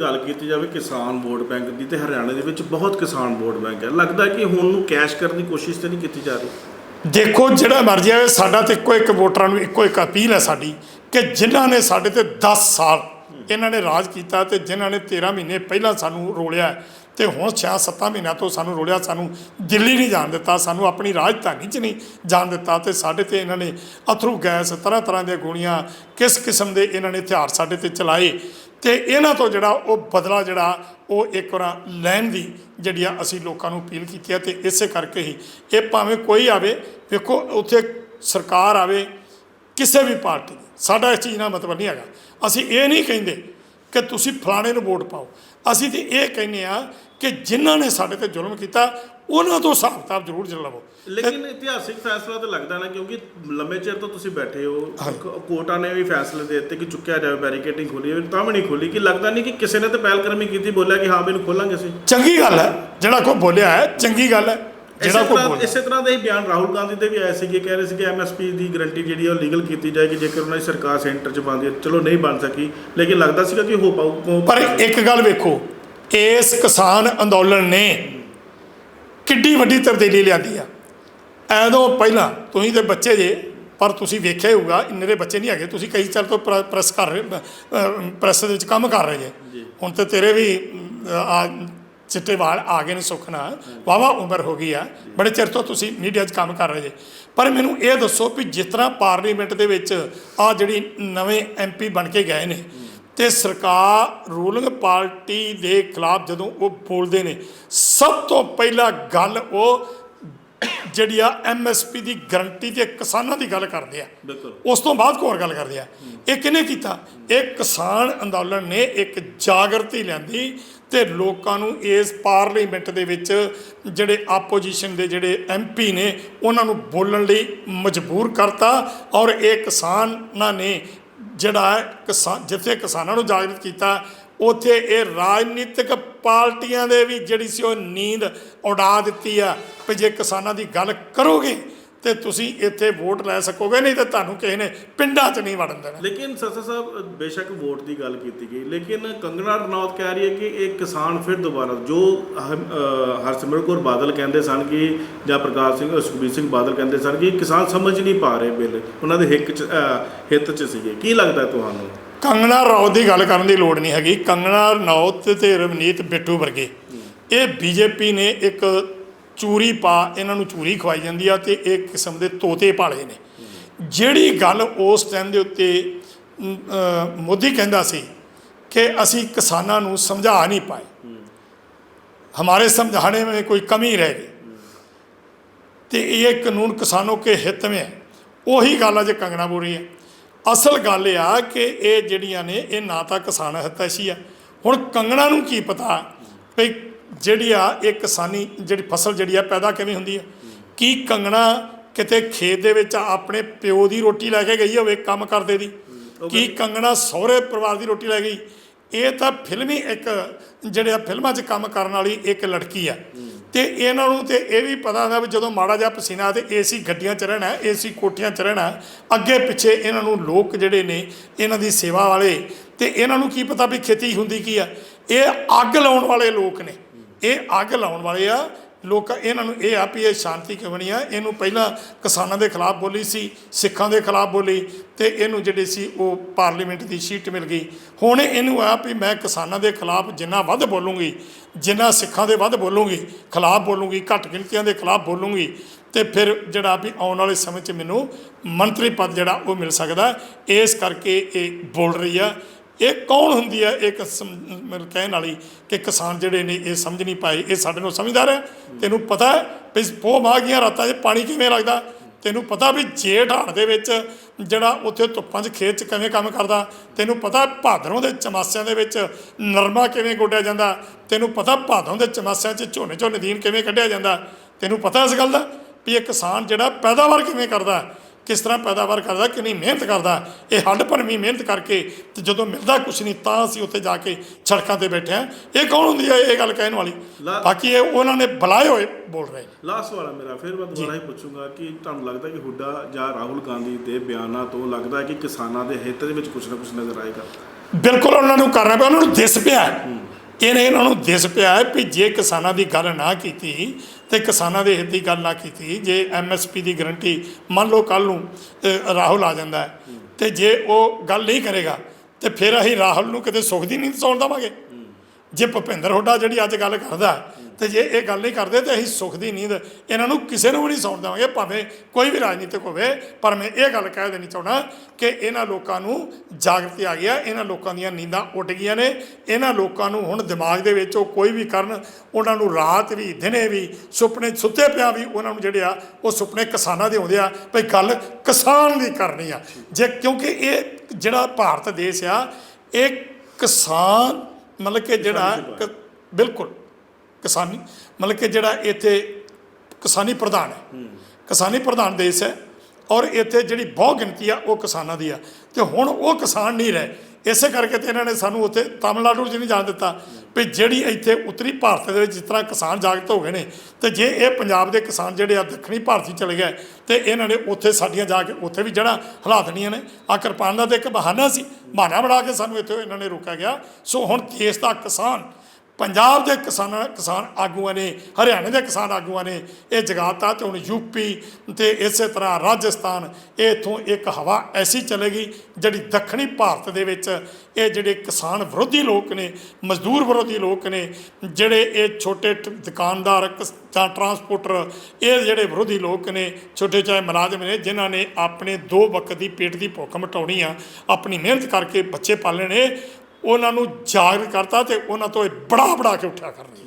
ਗੱਲ ਕੀਤੀ ਜਾਵੇ ਕਿਸਾਨ ਵੋਟ ਬੈਂਕ ਦੀ ਤੇ ਹਰਿਆਣਾ ਦੇ ਵਿੱਚ ਬਹੁਤ ਕਿਸਾਨ ਵੋਟ ਬੈਂਕ ਹੈ। ਲੱਗਦਾ ਕਿ ਹੁਣ ਨੂੰ ਕੈਸ਼ ਕਰਨ ਦੀ ਕੋਸ਼ਿਸ਼ ਤੇ ਨਹੀਂ ਕੀਤੀ ਜਾ ਰਹੀ। ਦੇਖੋ ਜਿਹੜਾ ਮਰਜ਼ੀ ਆਵੇ ਸਾਡਾ ਤੇ ਇੱਕੋ ਇੱਕ ਵੋਟਰਾਂ ਨੂੰ ਇੱਕੋ ਇੱਕ ਅਪੀਲ ਹੈ ਸਾਡੀ ਕਿ ਜਿਨ੍ਹਾਂ ਨੇ ਸਾਡੇ ਤੇ 10 ਸਾਲ ਇਹਨਾਂ ਨੇ ਰਾਜ ਕੀਤਾ ਤੇ ਜਿਨ੍ਹਾਂ ਨੇ 13 ਮਹੀਨੇ ਪਹਿਲਾਂ ਸਾਨੂੰ ਰੋਲਿਆ ਹੈ, ਤੇ ਹੁਣ 6-7 ਮਹੀਨਿਆਂ ਤੋਂ ਸਾਨੂੰ ਰੋਲਿਆ ਸਾਨੂੰ ਦਿੱਲੀ ਨਹੀਂ ਜਾਣ ਦਿੱਤਾ ਸਾਨੂੰ ਆਪਣੀ ਰਾਜਧਾਨੀ 'ਚ ਨਹੀਂ ਜਾਣ ਦਿੱਤਾ ਤੇ ਸਾਡੇ ਤੇ ਇਹਨਾਂ ਨੇ ਅਥਰੂ ਗੈਸ ਤਰ੍ਹਾਂ ਤਰ੍ਹਾਂ ਦੀਆਂ ਗੋਲੀਆਂ ਕਿਸ ਕਿਸਮ ਦੇ ਇਹਨਾਂ ਨੇ ਹਥਿਆਰ ਸਾਡੇ ਤੇ ਚਲਾਏ। ਤੇ ਇਹਨਾਂ ਤੋਂ ਜਿਹੜਾ ਉਹ ਬਦਲਾ ਜਿਹੜਾ ਉਹ ਇੱਕ ਵਾਰ ਲੈਣ ਦੀ ਜਿਹੜੀ ਆ ਅਸੀਂ ਲੋਕਾਂ ਨੂੰ ਅਪੀਲ ਕੀਤੀ ਹੈ ਤੇ ਇਸੇ ਕਰਕੇ ਹੀ ਇਹ ਭਾਵੇਂ ਕੋਈ ਆਵੇ, ਵੇਖੋ ਉੱਥੇ ਸਰਕਾਰ ਆਵੇ, ਕਿਸੇ ਵੀ ਪਾਰਟੀ ਦੀ, ਸਾਡਾ ਇਸ ਚੀਜ਼ ਨਾਲ ਮਤਲਬ ਨਹੀਂ ਹੈਗਾ। ਅਸੀਂ ਇਹ ਨਹੀਂ ਕਹਿੰਦੇ ਕਿ ਤੁਸੀਂ ਫਲਾਣੇ ਨੂੰ ਵੋਟ ਪਾਓ। ਅਸੀਂ ਤੇ ਇਹ ਕਹਿੰਦੇ ਆ ਕਿ ਜਿਨ੍ਹਾਂ ਨੇ ਸਾਡੇ ਤੇ ਜ਼ੁਲਮ ਕੀਤਾ ਉਹਨਾਂ ਤੋਂ ਹਿਸਾਬ ਕਿਤਾਬ ਜ਼ਰੂਰ ਜਰ ਲਵੋ। ਲੇਕਿਨ ਇਤਿਹਾਸਿਕ ਫੈਸਲਾ ਤਾਂ ਲੱਗਦਾ ਨਾ ਕਿਉਂਕਿ ਲੰਮੇ ਚਿਰ ਤੋਂ ਤੁਸੀਂ ਬੈਠੇ ਹੋ ਕੋਰਟਾਂ ਨੇ ਵੀ ਫੈਸਲੇ ਦੇ ਦਿੱਤੇ ਕਿ ਚੁੱਕਿਆ ਜਾਵੇ ਬੈਰੀਕੇਡਿੰਗ ਖੋਲੀ ਜਾਵੇ ਤਾਂ ਵੀ ਨਹੀਂ ਖੋਲੀ ਕਿ ਲੱਗਦਾ ਨਹੀਂ ਕਿ ਕਿਸੇ ਨੇ ਤਾਂ ਪਹਿਲਕਰਮੀ ਕੀਤੀ ਬੋਲਿਆ ਕਿ ਹਾਂ ਮੈਨੂੰ ਖੋਲਾਂਗੇ ਅਸੀਂ। ਚੰਗੀ ਗੱਲ ਹੈ ਜਿਹੜਾ ਕੋਈ ਬੋਲਿਆ ਹੈ ਚੰਗੀ ਗੱਲ ਹੈ। ਜਿਹੜਾ ਕੋਈ ਤਰ੍ਹਾਂ ਇਸੇ ਤਰ੍ਹਾਂ ਦੇ ਹੀ ਬਿਆਨ ਰਾਹੁਲ ਗਾਂਧੀ ਦੇ ਵੀ ਆਏ ਸੀਗੇ ਕਹਿ ਰਹੇ ਸੀ ਕਿ ਐਮਐਸਪੀ ਦੀ ਗਰੰਟੀ ਜਿਹੜੀ ਹੈ ਉਹ ਲੀਗਲ ਕੀਤੀ ਜਾਏਗੀ ਜੇਕਰ ਉਹਨਾਂ ਦੀ ਸਰਕਾਰ ਸੈਂਟਰ 'ਚ ਬਣਦੀ ਹੈ ਚਲੋ ਨਹੀਂ ਬਣ ਸਕੀ ਲੇਕਿਨ ਲੱਗਦਾ ਸੀਗਾ ਕਿ ਹੋ ਪਾਊ ਪਰ ਇੱਕ ਗੱਲ ਵੇਖੋ ਇਸ ਕਿਸਾਨ ਅੰਦੋਲਨ ਨੇ ਕਿੱਡੀ ਵੱਡੀ ਤਬਦੀਲੀ ਲਿਆਂਦੀ ਆ। ਐਦੋਂ ਪਹਿਲਾਂ ਤੁਸੀਂ ਤੇ ਬੱਚੇ ਜੇ ਪਰ ਤੁਸੀਂ ਵੇਖਿਆ ਹੀ ਹੋਊਗਾ ਇੰਨੇ ਦੇ ਬੱਚੇ ਨਹੀਂ ਹੈਗੇ ਤੁਸੀਂ ਕਈ ਚਿਰ ਤੋਂ ਪ੍ਰ- ਪ੍ਰੈਸ ਕਰ ਰਹੇ ਪ੍ਰੈਸ ਦੇ ਵਿੱਚ ਕੰਮ ਕਰ ਰਹੇ ਜੇ। ਹੁਣ ਤੇ ਤੇਰੇ ਵੀ ਅਮ, ਆ ਚਿੱਟੇ ਵਾਲ ਆ ਗਏ ਨੇ ਸੁੱਖ ਨਾਲ ਵਾਵਾ ਉਮਰ ਹੋ ਗਈ ਆ, ਬੜੇ ਚਿਰ ਤੋਂ ਤੁਸੀਂ ਮੀਡੀਆ 'ਚ ਕੰਮ ਕਰ ਰਹੇ ਜੇ। ਪਰ ਮੈਨੂੰ ਇਹ ਦੱਸੋ ਵੀ ਜਿਸ ਤਰ੍ਹਾਂ ਪਾਰਲੀਮੈਂਟ ਦੇ ਵਿੱਚ ਆ ਜਿਹੜੀ ਨਵੇਂ ਐਮਪੀ ਬਣ ਕੇ ਗਏ ਨੇ, ਤੇ ਸਰਕਾਰ ਰੂਲਿੰਗ ਪਾਰਟੀ ਦੇ ਖਿਲਾਫ ਜਦੋਂ ਉਹ ਬੋਲਦੇ ਨੇ, ਸਭ ਤੋਂ ਪਹਿਲਾਂ ਗੱਲ ਉਹ ਜਿਹੜੀ ਆ ਐਮਐਸਪੀ ਦੀ ਗਰੰਟੀ ਤੇ ਕਿਸਾਨਾਂ ਦੀ ਗੱਲ ਕਰਦੇ ਆ। ਬਿਲਕੁਲ। ਉਸ ਤੋਂ ਬਾਅਦ ਕੋਈ ਹੋਰ ਗੱਲ ਕਰਦੇ ਆ। ਇਹ ਕਿਹਨੇ ਕੀਤਾ? ਇਹ ਕਿਸਾਨ ਅੰਦੋਲਨ ਨੇ ਇੱਕ ਜਾਗਰਤੀ ਲਿਆਂਦੀ ਤੇ ਲੋਕਾਂ ਨੂੰ ਇਸ ਪਾਰਲੀਮੈਂਟ ਦੇ ਵਿੱਚ ਜਿਹੜੇ ਆਪੋਜੀਸ਼ਨ ਦੇ ਜਿਹੜੇ ਐਮਪੀ ਨੇ ਉਹਨਾਂ ਨੂੰ ਬੋਲਣ ਲਈ ਮਜਬੂਰ ਕਰਤਾ ਔਰ ਇਹ ਕਿਸਾਨਾਂ ਨੇ ਜਿਹੜਾ ਕਿਸਾਨ ਜਿੱਥੇ ਕਿਸਾਨਾਂ ਨੂੰ ਜਾਗਰਤ ਕੀਤਾ ਉਥੇ ਇਹ ਰਾਜਨੀਤਿਕ ਪਾਰਟੀਆਂ ਦੇ ਵੀ ਜਿਹੜੀ ਸੀ ਉਹ ਨੀਂਦ ਉਡਾ ਦਿੱਤੀ ਆ ਵੀ ਜੇ ਕਿਸਾਨਾਂ ਦੀ ਗੱਲ ਕਰੋਗੇ ਤੇ ਤੁਸੀਂ ਇੱਥੇ ਵੋਟ ਲੈ ਸਕੋਗੇ, ਨਹੀਂ ਤੇ ਤੁਹਾਨੂੰ ਕਿਸੇ ਨੇ ਪਿੰਡਾਂ 'ਚ ਨਹੀਂ ਵੜਨ ਦੇਣਾ। ਲੇਕਿਨ ਸਸਾ ਸਾਹਿਬ, ਬੇਸ਼ੱਕ ਵੋਟ ਦੀ ਗੱਲ ਕੀਤੀ ਗਈ, ਲੇਕਿਨ ਕੰਗਣਾ ਰਣੌਤ ਕਹਿ ਰਹੀ ਹੈ ਕਿ ਇਹ ਕਿਸਾਨ ਫਿਰ ਦੁਬਾਰਾ, ਜੋ ਹਮ- ਹਰਸਿਮਰਤ ਕੌਰ ਬਾਦਲ ਕਹਿੰਦੇ ਸਨ ਕਿ ਜਾਂ ਪ੍ਰਕਾਸ਼ ਸਿੰਘ, ਸੁਖਬੀਰ ਸਿੰਘ ਬਾਦਲ ਕਹਿੰਦੇ ਸਨ ਕਿ ਕਿਸਾਨ ਸਮਝ ਨਹੀਂ ਪਾ ਰਹੇ ਬਿੱਲ, ਉਹਨਾਂ ਦੇ ਹਿੱਕ 'ਚ ਹਿੱਤ 'ਚ ਸੀਗੇ। ਕੀ ਲੱਗਦਾ ਤੁਹਾਨੂੰ? ਕੰਗਣਾ ਰਾਉਤ ਦੀ ਗੱਲ ਕਰਨ ਦੀ ਲੋੜ ਨਹੀਂ ਹੈਗੀ ਕੰਗਣਾ ਰਣੌਤ ਤੇ ਰਵਨੀਤ ਬਿੱਟੂ ਵਰਗੇ ਇਹ ਬੀਜੇਪੀ ਨੇ ਇੱਕ ਚੂਰੀ ਪਾ ਇਹਨਾਂ ਨੂੰ ਚੂਰੀ ਖਵਾਈ ਜਾਂਦੀ ਆ ਤੇ ਇੱਕ ਕਿਸਮ ਦੇ ਤੋਤੇ ਪਾਲੇ ਨੇ ਜਿਹੜੀ ਗੱਲ ਉਸ ਟਾਈਮ ਦੇ ਉੱਤੇ ਅਮ, ਅਹ, ਮੋਦੀ ਕਹਿੰਦਾ ਸੀ ਕਿ ਅਸੀਂ ਕਿਸਾਨਾਂ ਨੂੰ ਸਮਝਾ ਨਹੀਂ ਪਾਏ हमारे समझाने में कोई कमी रह गई ਤੇ ਇਹ ਕਾਨੂੰਨ ਕਿਸਾਨੋਂ ਕੇ ਹਿੱਤ में है ਉਹੀ ਗੱਲ ਆ ਜੇ ਕੰਗਣਾ ਬੋਲ ਰਹੀ ਹੈ ਅਸਲ ਗੱਲ ਇਹ ਆ ਕਿ ਇਹ ਜਿਹੜੀਆਂ ਨੇ, ਇਹ ਨਾ ਤਾਂ ਕਿਸਾਨ ਹਿਤੈਸ਼ੀ ਆ। ਹੁਣ ਕੰਗਣਾ ਨੂੰ ਕੀ ਪਤਾ ਵੀ ਜਿਹੜੀ ਆ ਇਹ ਕਿਸਾਨੀ, ਜਿਹੜੀ ਫਸਲ ਜਿਹੜੀ ਆ ਪੈਦਾ ਕਿਵੇਂ ਹੁੰਦੀ ਆ? ਕੀ ਕੰਗਣਾ ਕਿਤੇ ਖੇਤ ਦੇ ਵਿੱਚ ਆਪਣੇ ਪਿਓ ਦੀ ਰੋਟੀ ਲੈ ਕੇ ਗਈ ਹੋਵੇ ਕੰਮ ਕਰਦੇ ਦੀ? ਕੀ ਕੰਗਣਾ ਸਹੁਰੇ ਪਰਿਵਾਰ ਦੀ ਰੋਟੀ ਲੈ ਗਈ? ਇਹ ਤਾਂ ਫਿਲਮੀ ਇੱਕ, ਜਿਹੜੇ ਆ ਫਿਲਮਾਂ 'ਚ ਕੰਮ ਕਰਨ ਵਾਲੀ ਇੱਕ ਲੜਕੀ ਆ। ਤੇ ਇਹਨਾਂ ਨੂੰ ਤੇ ਇਹ ਵੀ ਪਤਾ ਹੁੰਦਾ ਵੀ ਜਦੋਂ ਮਾੜਾ ਜਿਹਾ ਪਸੀਨਾ ਤੇ ਏਸੀ ਗੱਡੀਆਂ 'ਚ ਰਹਿਣਾ ਏਸੀ ਕੋਠੀਆਂ 'ਚ ਰਹਿਣਾ, ਅੱਗੇ ਪਿੱਛੇ ਇਹਨਾਂ ਨੂੰ ਲੋਕ ਜਿਹੜੇ ਨੇ, ਇਹਨਾਂ ਦੀ ਸੇਵਾ ਵਾਲੇ, ਤੇ ਇਹਨਾਂ ਨੂੰ ਕੀ ਪਤਾ ਵੀ ਖੇਤੀ ਹੁੰਦੀ ਕੀ ਆ? ਇਹ ਅੱਗ ਲਾਉਣ ਵਾਲੇ ਲੋਕ ਨੇ। ਇਹ ਅੱਗ ਲਾਉਣ ਵਾਲੇ ਆ ਲੋਕ ਇਹਨਾਂ ਨੂੰ ਇਹ ਆ ਵੀ ਇਹ ਸ਼ਾਂਤੀ ਕਿਉਂ ਨਹੀਂ ਆ? ਇਹਨੂੰ ਪਹਿਲਾਂ ਕਿਸਾਨਾਂ ਦੇ ਖਿਲਾਫ ਬੋਲੀ ਸੀ, ਸਿੱਖਾਂ ਦੇ ਖਿਲਾਫ ਬੋਲੀ ਤੇ ਇਹਨੂੰ ਜਿਹੜੀ ਸੀ ਉਹ ਪਾਰਲੀਮੈਂਟ ਦੀ ਸੀਟ ਮਿਲ ਗਈ। ਹੁਣ ਇਹਨੂੰ ਆ ਵੀ ਮੈਂ ਕਿਸਾਨਾਂ ਦੇ ਖਿਲਾਫ ਜਿੰਨਾ ਵੱਧ ਬੋਲੂੰਗੀ, ਜਿੰਨਾ ਸਿੱਖਾਂ ਦੇ ਵੱਧ ਬੋਲੂੰਗੀ, ਖਿਲਾਫ ਬੋਲੂੰਗੀ, ਘੱਟ ਗਿਣਤੀਆਂ ਦੇ ਖਿਲਾਫ ਬੋਲੂੰਗੀ ਤੇ ਫਿਰ ਜਿਹੜਾ ਵੀ ਆਉਣ ਵਾਲੇ ਸਮੇਂ 'ਚ ਮੈਨੂੰ ਮੰਤਰੀ ਪਦ ਜਿਹੜਾ ਉਹ ਮਿਲ ਸਕਦਾ। ਇਸ ਕਰਕੇ ਇਹ ਬੋਲ ਰਹੀ ਆ। ਇਹ ਕੌਣ ਹੁੰਦੀ ਹੈ? ਇੱਕ ਮਤਲਬ ਕਹਿਣ ਵਾਲੀ ਕਿ ਕਿਸਾਨ ਜਿਹੜੇ ਨੇ ਇਹ ਸਮਝ ਨਹੀਂ ਪਾਏ। ਇਹ ਸਾਡੇ ਨੂੰ ਸਮਝਦਾਰ ਹੈ। ਤੈਨੂੰ ਪਤਾ ਹੈ ਵੀ ਪੋਹ ਮਾਗੀਆਂ ਰਾਤਾਂ 'ਚ ਪਾਣੀ ਕਿਵੇਂ ਲੱਗਦਾ? ਤੈਨੂੰ ਪਤਾ ਵੀ ਜੇਠ ਹਾੜ ਦੇ ਵਿੱਚ ਜਿਹੜਾ ਉੱਥੇ ਧੁੱਪਾਂ 'ਚ ਖੇਤ 'ਚ ਕਿਵੇਂ ਕੰਮ ਕਰਦਾ? ਤੈਨੂੰ ਪਤਾ ਭਾਦਰੋਂ ਦੇ ਚਮਾਸਿਆਂ ਦੇ ਵਿੱਚ ਨਰਮਾ ਕਿਵੇਂ ਗੋਡਿਆ ਜਾਂਦਾ? ਤੈਨੂੰ ਪਤਾ ਭਾਦਰੋਂ ਦੇ ਚਮਾਸਿਆਂ 'ਚ ਝੋਨੇ ਝੋਨੇ ਦੀਨ ਕਿਵੇਂ ਕੱਢਿਆ ਜਾਂਦਾ? ਤੈਨੂੰ ਪਤਾ ਇਸ ਗੱਲ ਦਾ ਵੀ ਇਹ ਕਿਸਾਨ ਜਿਹੜਾ ਪੈਦਾਵਾਰ ਕਿਵੇਂ ਕਰਦਾ? ਕਿਸ ਤਰ੍ਹਾਂ ਪੈਦਾਵਾਰ ਕਰਦਾ ਕਿੰਨੀ ਮਿਹਨਤ ਕਰਦਾ ਇਹ ਹੱਡ ਭਰਵੀਂ ਮਿਹਨਤ ਕਰਕੇ ਤੇ ਜਦੋਂ ਮਿਲਦਾ ਕੁਛ ਨਹੀਂ ਤਾਂ ਅਸੀਂ ਉੱਥੇ ਜਾ ਕੇ ਸੜਕਾਂ ਤੇ ਬੈਠੇ ਆ ਇਹ ਕੌਣ ਹੁੰਦੀ ਹੈ ਇਹ ਗੱਲ ਕਹਿਣ ਵਾਲੀ? ਬਾਕੀ ਇਹ ਉਹਨਾਂ ਨੇ ਬੁਲਾਏ ਹੋਏ ਬੋਲ ਰਹੇ ਨੇ। ਲਾਸਟ ਵਾਲਾ ਮੇਰਾ ਫਿਰ ਮੈਂ ਦੁਬਾਰਾ ਹੀ ਪੁੱਛੂੰਗਾ ਕਿ ਤੁਹਾਨੂੰ ਲੱਗਦਾ ਕਿ ਹੁੱਡਾ ਜਾਂ ਰਾਹੁਲ ਗਾਂਧੀ ਦੇ ਬਿਆਨਾਂ ਤੋਂ ਲੱਗਦਾ ਹੈ ਕਿ ਕਿਸਾਨਾਂ ਦੇ ਹਿੱਤ ਦੇ ਵਿੱਚ ਕੁਝ ਨਾ ਕੁਝ ਨਜ਼ਰ ਆਏਗਾ? ਬਿਲਕੁਲ ਉਹਨਾਂ ਨੂੰ ਕਰਨਾ ਪਿਆ ਉਹਨਾਂ ਨੂੰ ਦਿਸ ਪਿਆ। ਇਹਨੇ ਇਹਨਾਂ ਨੂੰ ਦਿਸ ਪਿਆ ਹੈ ਵੀ ਜੇ ਕਿਸਾਨਾਂ ਦੀ ਗੱਲ ਨਾ ਕੀਤੀ ਤੇ ਕਿਸਾਨਾਂ ਦੇ ਹਿੱਤ ਦੀ ਗੱਲ ਨਾ ਕੀਤੀ, ਜੇ ਐਮਐਸਪੀ ਦੀ ਗਰੰਟੀ ਮੰਨ ਲਓ ਕੱਲ ਨੂੰ ਰਾਹੁਲ ਆ ਜਾਂਦਾ ਹੈ, ਤੇ ਜੇ ਉਹ ਗੱਲ ਨਹੀਂ ਕਰੇਗਾ, ਤੇ ਫਿਰ ਅਸੀਂ ਰਾਹੁਲ ਨੂੰ ਕਿਤੇ ਸੁੱਖ ਦੀ ਨਹੀਂ ਸੌਣ ਦੇਵਾਂਗੇ? ਜੇ ਭੁਪਿੰਦਰ ਹੁੱਡਾ ਜਿਹੜੀ ਅੱਜ ਗੱਲ ਕਰਦਾ ਤੇ ਜੇ ਇਹ ਗੱਲ ਨਹੀਂ ਕਰਦੇ ਤੇ ਅਸੀਂ ਸੁੱਖ ਦੀ ਨੀਂਦ ਇਹਨਾਂ ਨੂੰ ਕਿਸੇ ਨੂੰ ਵੀ ਨਹੀਂ ਸੌਣ ਦੇਵਾਂਗੇ ਭਾਵੇਂ ਕੋਈ ਵੀ ਰਾਜਨੀਤਿਕ ਹੋਵੇ ਪਰ ਮੈਂ ਇਹ ਗੱਲ ਕਹਿ ਦੇਣੀ ਚਾਹੁੰਦਾ ਕਿ ਇਹਨਾਂ ਲੋਕਾਂ ਨੂੰ ਜਾਗਰਤੀ ਆ ਗਿਆ ਇਹਨਾਂ ਲੋਕਾਂ ਦੀਆਂ ਨੀਂਦਾਂ ਉੱਡ ਗਈਆਂ ਨੇ ਇਹਨਾਂ ਲੋਕਾਂ ਨੂੰ ਹੁਣ ਦਿਮਾਗ ਦੇ ਵਿੱਚ ਉਹ ਕੋਈ ਵੀ ਕਰਨ ਉਹਨਾਂ ਨੂੰ ਰਾਤ ਵੀ ਦਿਨੇ ਵੀ ਸੁਪਨੇ ਸੁੱਤੇ ਪਿਆ ਵੀ ਉਹਨਾਂ ਨੂੰ ਜਿਹੜੇ ਆ ਉਹ ਸੁਪਨੇ ਕਿਸਾਨਾਂ ਦੇ ਆਉਂਦੇ ਆ ਭਈ ਗੱਲ ਕਿਸਾਨ ਦੀ ਕਰਨੀ ਆ। ਜੇ ਕਿਉਂਕਿ ਇਹ ਜਿਹੜਾ ਭਾਰਤ ਦੇਸ਼ ਆ ਇਹ ਕਿਸਾਨ ਮਤਲਬ ਕਿ ਜਿਹੜਾ ਬਿਲਕੁਲ। ਕਿਸਾਨੀ ਮਤਲਬ ਕਿ ਜਿਹੜਾ ਇੱਥੇ ਕਿਸਾਨੀ ਪ੍ਰਧਾਨ ਹੈ। ਕਿਸਾਨੀ ਪ੍ਰਧਾਨ ਦੇਸ਼ ਹੈ ਔਰ ਇੱਥੇ ਜਿਹੜੀ ਬਹੁਤ ਗਿਣਤੀ ਆ ਉਹ ਕਿਸਾਨਾਂ ਦੀ ਆ। ਤੇ ਹੁਣ ਉਹ ਕਿਸਾਨ ਨਹੀਂ ਰਹੇ। ਇਸੇ ਕਰਕੇ ਤੇ ਇਹਨਾਂ ਨੇ ਸਾਨੂੰ ਉੱਥੇ ਤਾਮਿਲਨਾਡੂ 'ਚ ਨਹੀਂ ਜਾਣ ਦਿੱਤਾ ਵੀ ਜਿਹੜੀ ਇੱਥੇ ਉੱਤਰੀ ਭਾਰਤ ਦੇ ਵਿੱਚ ਜਿਸ ਤਰ੍ਹਾਂ ਕਿਸਾਨ ਜਾਗਤ ਹੋ ਗਏ ਨੇ ਤੇ ਜੇ ਇਹ ਪੰਜਾਬ ਦੇ ਕਿਸਾਨ ਜਿਹੜੇ ਆ ਦੱਖਣੀ ਭਾਰਤ 'ਚ ਚਲੇ ਗਏ ਤੇ ਇਹਨਾਂ ਨੇ ਉੱਥੇ ਸਾਡੀਆਂ ਜਾ ਕੇ ਉੱਥੇ ਵੀ ਹਿਲਾ ਦੇਣੀਆਂ ਨੇ ਆ ਕਿਰਪਾਨ ਦਾ ਤੇ ਇੱਕ ਬਹਾਨਾ ਸੀ। ਬਹਾਨਾ ਬਣਾ ਕੇ ਸਾਨੂੰ ਇੱਥੇ ਇਹਨਾਂ ਨੇ ਰੋਕਿਆ ਗਿਆ। ਸੋ ਹੁਣ ਦੇਸ਼ ਦਾ ਕਿਸਾਨ ਪੰਜਾਬ ਦੇ ਕਿਸਾਨ ਕਿਸਾਨ ਆਗੂਆਂ ਨੇ, ਹਰਿਆਣੇ ਦੇ ਕਿਸਾਨ ਆਗੂਆਂ ਨੇ ਇਹ ਜਗਾਤਾ ਤੇ ਹੁਣ ਯੂਪੀ ਤੇ ਇਸੇ ਤਰ੍ਹਾਂ ਰਾਜਸਥਾਨ, ਇਹ ਇਥੋਂ ਇੱਕ ਹਵਾ ਐਸੀ ਚੱਲੇਗੀ ਜਿਹੜੀ ਦੱਖਣੀ ਭਾਰਤ ਦੇ ਵਿੱਚ ਇਹ ਜਿਹੜੇ ਕਿਸਾਨ ਵਿਰੋਧੀ ਲੋਕ ਨੇ, ਮਜ਼ਦੂਰ ਵਿਰੋਧੀ ਲੋਕ ਨੇ, ਜਿਹੜੇ ਇਹ ਛੋਟੇ ਦੁਕਾਨਦਾਰ ਕਿਸ- ਜਾਂ ਟਰਾਂਸਪੋਰਟਰ, ਇਹ ਜਿਹੜੇ ਵਿਰੋਧੀ ਲੋਕ ਨੇ, ਛੋਟੇ ਚਾਹੇ ਮੁਲਾਜ਼ਮ ਨੇ, ਜਿਨ੍ਹਾਂ ਨੇ ਆਪਣੇ ਦੋ ਵਕਤ ਦੀ ਪੇਟ ਦੀ ਭੁੱਖ ਮਿਟਾਉਣੀ ਆ, ਆਪਣੀ ਮਿਹਨਤ ਕਰਕੇ ਬੱਚੇ ਪਾਲਣੇ ਉਹਨਾਂ ਨੂੰ ਜਾਗਰ ਕਰਤਾ ਤੇ ਉਹਨਾਂ ਤੋਂ ਇਹ ਬੜਾ ਬੜਾ ਕੇ ਉੱਠਿਆ ਕਰਨਗੇ